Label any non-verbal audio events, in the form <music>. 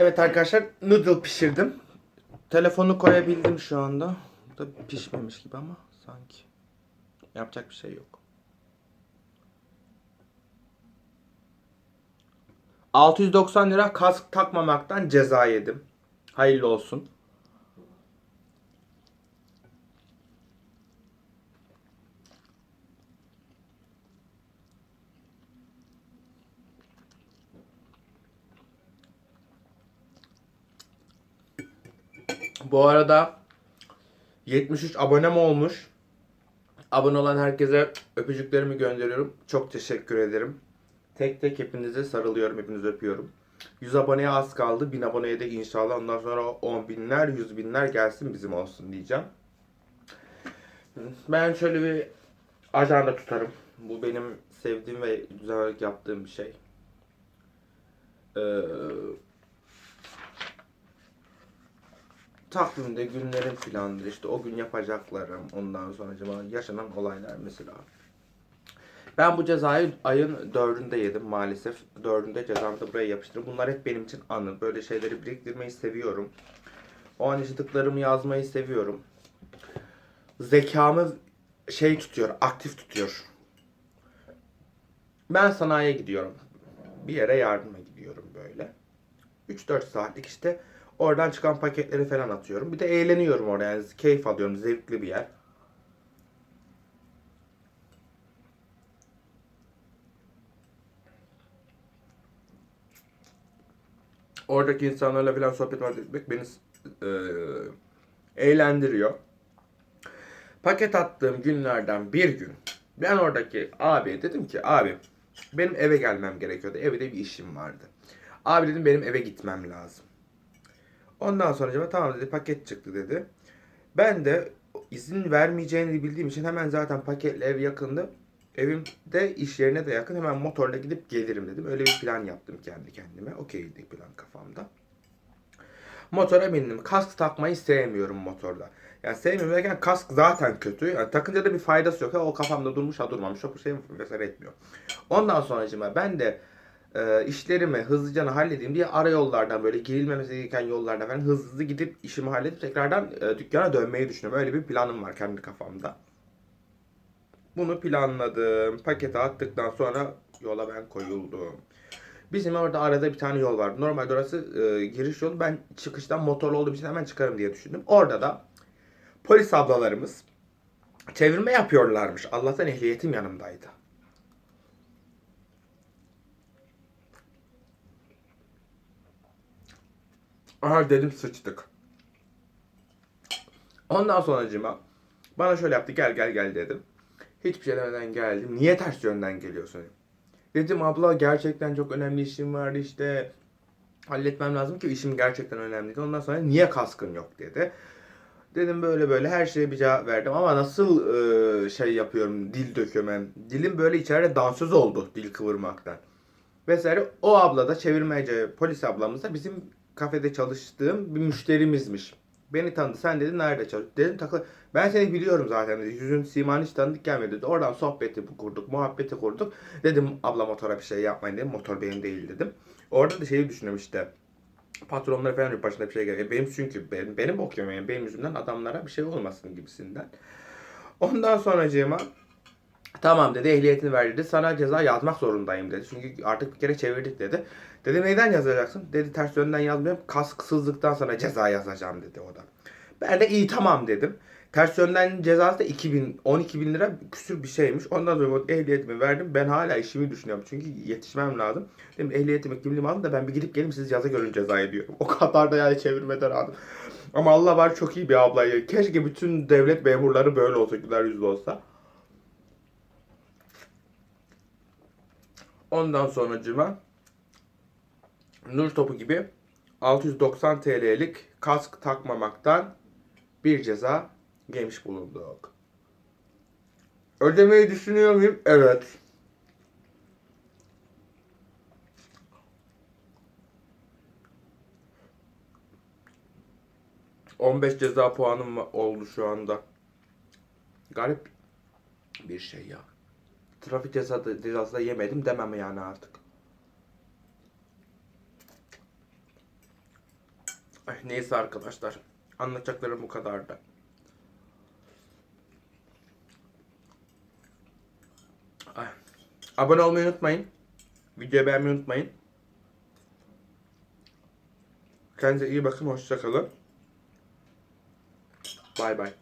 Evet arkadaşlar noodle pişirdim. Telefonu koyabildim şu anda. Da pişmemiş gibi ama sanki. Yapacak bir şey yok. 690 lira kask takmamaktan ceza yedim. Hayırlı olsun. Bu arada 73 abonem olmuş. Abone olan herkese öpücüklerimi gönderiyorum. Çok teşekkür ederim. Tek tek hepinize sarılıyorum, hepinizi öpüyorum. 100 aboneye az kaldı. 1000 aboneye de inşallah ondan sonra 10 binler, 100 binler gelsin bizim olsun diyeceğim. Ben şöyle bir ajanda tutarım. Bu benim sevdiğim ve olarak yaptığım bir şey. Ee, takvimde günlerin planıdır işte o gün yapacaklarım ondan sonra acaba yaşanan olaylar mesela. Ben bu cezayı ayın dördünde yedim maalesef. Dördünde cezamı da buraya yapıştırdım. Bunlar hep benim için anı. Böyle şeyleri biriktirmeyi seviyorum. O an yaşadıklarımı yazmayı seviyorum. Zekamı şey tutuyor, aktif tutuyor. Ben sanayiye gidiyorum. Bir yere yardıma gidiyorum böyle. 3-4 saatlik işte oradan çıkan paketleri falan atıyorum. Bir de eğleniyorum orada yani keyif alıyorum. Zevkli bir yer. Oradaki insanlarla falan sohbet etmek beni e, eğlendiriyor. Paket attığım günlerden bir gün ben oradaki abiye dedim ki abi benim eve gelmem gerekiyordu. Evde bir işim vardı. Abi dedim benim eve gitmem lazım. Ondan sonra acaba tamam dedi paket çıktı dedi. Ben de izin vermeyeceğini bildiğim için hemen zaten paketle ev yakındı. Evim de iş yerine de yakın. Hemen motorla gidip gelirim dedim. Öyle bir plan yaptım kendi kendime. Okeydi plan kafamda. Motora bindim. Kask takmayı sevmiyorum motorda. Yani sevmiyorum derken kask zaten kötü. Yani takınca da bir faydası yok. Ha, o kafamda durmuş ha durmamış. O şey vesaire etmiyor. Ondan sonracıma ben de e, işlerimi hızlıca halledeyim diye ara yollardan böyle girilmemesi gereken yollardan falan hızlı hızlı gidip işimi halledip tekrardan e, dükkana dönmeyi düşünüyorum. Öyle bir planım var kendi kafamda. Bunu planladım. Pakete attıktan sonra yola ben koyuldum. Bizim orada arada bir tane yol vardı. Normalde orası e, giriş yolu. Ben çıkıştan motorlu olduğum için hemen çıkarım diye düşündüm. Orada da polis ablalarımız çevirme yapıyorlarmış. Allah'tan ehliyetim yanımdaydı. Aha dedim sıçtık. Ondan sonracıma bana şöyle yaptı gel gel gel dedim. Hiçbir şey demeden geldim. Niye ters yönden geliyorsun? Dedim abla gerçekten çok önemli işim vardı işte. Halletmem lazım ki işim gerçekten önemliydi. Ondan sonra niye kaskın yok dedi. Dedim böyle böyle her şeye bir cevap verdim ama nasıl e, şey yapıyorum dil döküyorum. hem. Dilim böyle içeride dansöz oldu dil kıvırmaktan. Vesaire o abla da çevirmece polis ablamız da bizim kafede çalıştığım bir müşterimizmiş. Beni tanıdı. Sen dedi nerede çalışıyorsun? Dedim takıl. Ben seni biliyorum zaten dedi. Yüzün siman hiç tanıdık gelmedi dedi. Oradan sohbeti kurduk, muhabbeti kurduk. Dedim abla motora bir şey yapmayın dedim. Motor benim değil dedim. Orada da şeyi düşünüyorum işte. Patronlar falan diyor başına bir şey geliyor. Benim çünkü benim, benim okuyorum yani benim yüzümden adamlara bir şey olmasın gibisinden. Ondan sonracığıma Tamam dedi ehliyetini ver dedi. Sana ceza yazmak zorundayım dedi. Çünkü artık bir kere çevirdik dedi. Dedim neyden yazacaksın? Dedi ters yönden yazmıyorum. Kasksızlıktan sana ceza yazacağım dedi o da. Ben de iyi tamam dedim. Ters yönden cezası da 2000, 12 bin lira küsür bir şeymiş. Ondan sonra ehliyetimi verdim. Ben hala işimi düşünüyorum. Çünkü yetişmem lazım. Dedim ehliyetimi kimliğimi alın da ben bir gidip geleyim siz yaza görün cezayı diyorum. <laughs> O kadar da yani çevirmeden aldım. Ama Allah var çok iyi bir ablayı. Keşke bütün devlet memurları böyle olsa, güler yüzlü olsa. Ondan sonracıma Nur topu gibi 690 TL'lik kask takmamaktan bir ceza yemiş bulunduk. Ödemeyi düşünüyor muyum? Evet. ...15 ceza puanım oldu şu anda. Garip bir şey ya. Trafik cezası, cezası da yemedim demem yani artık. Ay, neyse arkadaşlar. Anlatacaklarım bu kadardı. Ay. Abone olmayı unutmayın. Videoyu beğenmeyi unutmayın. Kendinize iyi bakın. Hoşça kalın. Bay bay.